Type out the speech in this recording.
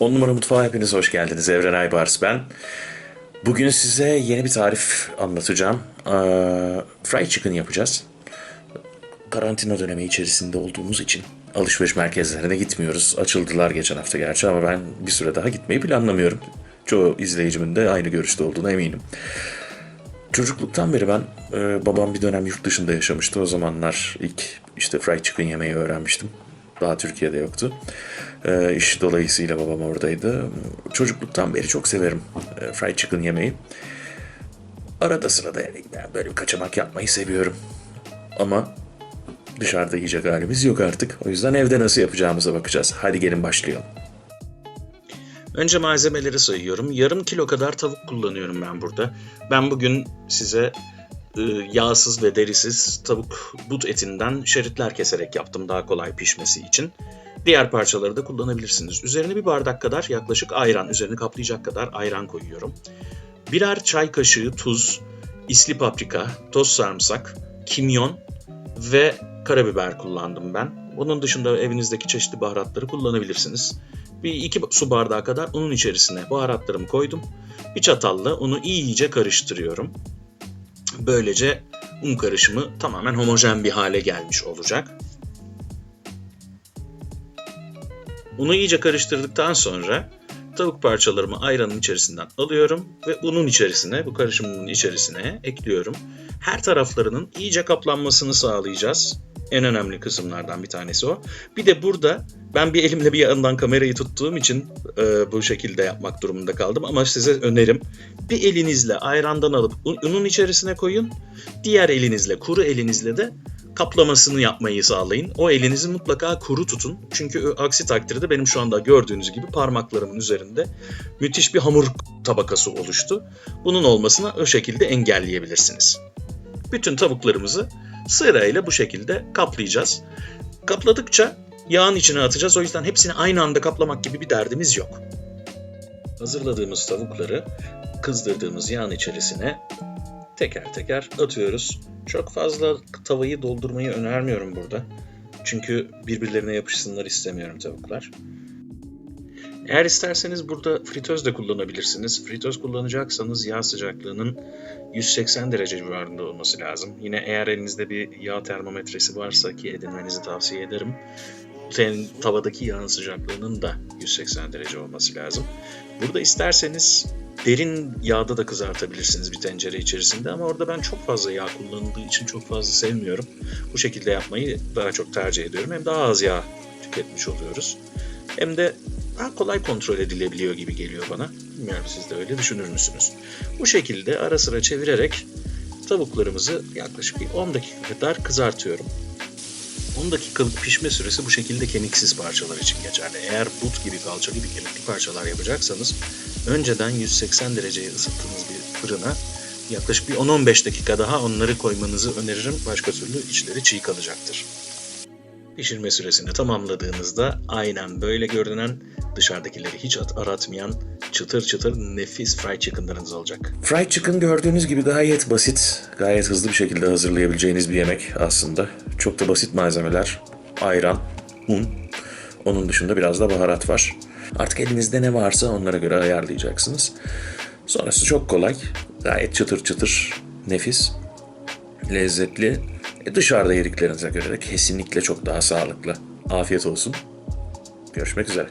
10 numara mutfağa hepiniz hoş geldiniz. Evren Aybars ben. Bugün size yeni bir tarif anlatacağım. Ee, fried chicken yapacağız. Karantina dönemi içerisinde olduğumuz için alışveriş merkezlerine gitmiyoruz. Açıldılar geçen hafta gerçi ama ben bir süre daha gitmeyi planlamıyorum. Çoğu izleyicimin de aynı görüşte olduğuna eminim. Çocukluktan beri ben, e, babam bir dönem yurt dışında yaşamıştı. O zamanlar ilk işte fried chicken yemeyi öğrenmiştim. Daha Türkiye'de yoktu. E, iş dolayısıyla babam oradaydı. Çocukluktan beri çok severim e, fried chicken yemeyi. Arada sırada yani böyle bir kaçamak yapmayı seviyorum. Ama dışarıda yiyecek halimiz yok artık. O yüzden evde nasıl yapacağımıza bakacağız. Hadi gelin başlayalım. Önce malzemeleri sayıyorum. Yarım kilo kadar tavuk kullanıyorum ben burada. Ben bugün size yağsız ve derisiz tavuk but etinden şeritler keserek yaptım daha kolay pişmesi için. Diğer parçaları da kullanabilirsiniz. Üzerine bir bardak kadar yaklaşık ayran, üzerini kaplayacak kadar ayran koyuyorum. Birer çay kaşığı tuz, isli paprika, toz sarımsak, kimyon ve karabiber kullandım ben. Bunun dışında evinizdeki çeşitli baharatları kullanabilirsiniz. Bir iki su bardağı kadar unun içerisine baharatlarımı koydum. Bir çatalla unu iyice karıştırıyorum. Böylece un karışımı tamamen homojen bir hale gelmiş olacak. Unu iyice karıştırdıktan sonra tavuk parçalarımı ayranın içerisinden alıyorum ve unun içerisine, bu karışımın içerisine ekliyorum. Her taraflarının iyice kaplanmasını sağlayacağız. En önemli kısımlardan bir tanesi o. Bir de burada ben bir elimle bir yandan kamerayı tuttuğum için e, bu şekilde yapmak durumunda kaldım. Ama size önerim bir elinizle ayrandan alıp un- unun içerisine koyun. Diğer elinizle, kuru elinizle de kaplamasını yapmayı sağlayın. O elinizi mutlaka kuru tutun. Çünkü aksi takdirde benim şu anda gördüğünüz gibi parmaklarımın üzerinde müthiş bir hamur tabakası oluştu. Bunun olmasını o şekilde engelleyebilirsiniz. Bütün tavuklarımızı sırayla bu şekilde kaplayacağız. Kapladıkça yağın içine atacağız. O yüzden hepsini aynı anda kaplamak gibi bir derdimiz yok. Hazırladığımız tavukları kızdırdığımız yağın içerisine teker teker atıyoruz. Çok fazla tavayı doldurmayı önermiyorum burada. Çünkü birbirlerine yapışsınlar istemiyorum tavuklar. Eğer isterseniz burada fritöz de kullanabilirsiniz. Fritöz kullanacaksanız yağ sıcaklığının 180 derece civarında olması lazım. Yine eğer elinizde bir yağ termometresi varsa ki edinmenizi tavsiye ederim. Tavadaki yağın sıcaklığının da 180 derece olması lazım. Burada isterseniz derin yağda da kızartabilirsiniz bir tencere içerisinde ama orada ben çok fazla yağ kullanıldığı için çok fazla sevmiyorum. Bu şekilde yapmayı daha çok tercih ediyorum. Hem daha az yağ tüketmiş oluyoruz. Hem de daha kolay kontrol edilebiliyor gibi geliyor bana. Bilmiyorum siz de öyle düşünür müsünüz? Bu şekilde ara sıra çevirerek tavuklarımızı yaklaşık bir 10 dakika kadar kızartıyorum. 10 dakikalık pişme süresi bu şekilde kemiksiz parçalar için geçerli. Eğer but gibi, kalça gibi kemikli parçalar yapacaksanız önceden 180 dereceye ısıttığınız bir fırına yaklaşık bir 10-15 dakika daha onları koymanızı öneririm. Başka türlü içleri çiğ kalacaktır. Pişirme süresini tamamladığınızda aynen böyle görünen, dışarıdakileri hiç at- aratmayan çıtır çıtır nefis fried chicken'larınız olacak. Fried chicken gördüğünüz gibi gayet basit, gayet hızlı bir şekilde hazırlayabileceğiniz bir yemek aslında. Çok da basit malzemeler. Ayran, un, onun dışında biraz da baharat var. Artık elinizde ne varsa onlara göre ayarlayacaksınız. Sonrası çok kolay. Gayet çıtır çıtır, nefis, lezzetli. E dışarıda yediklerinize göre de kesinlikle çok daha sağlıklı. Afiyet olsun. Görüşmek üzere.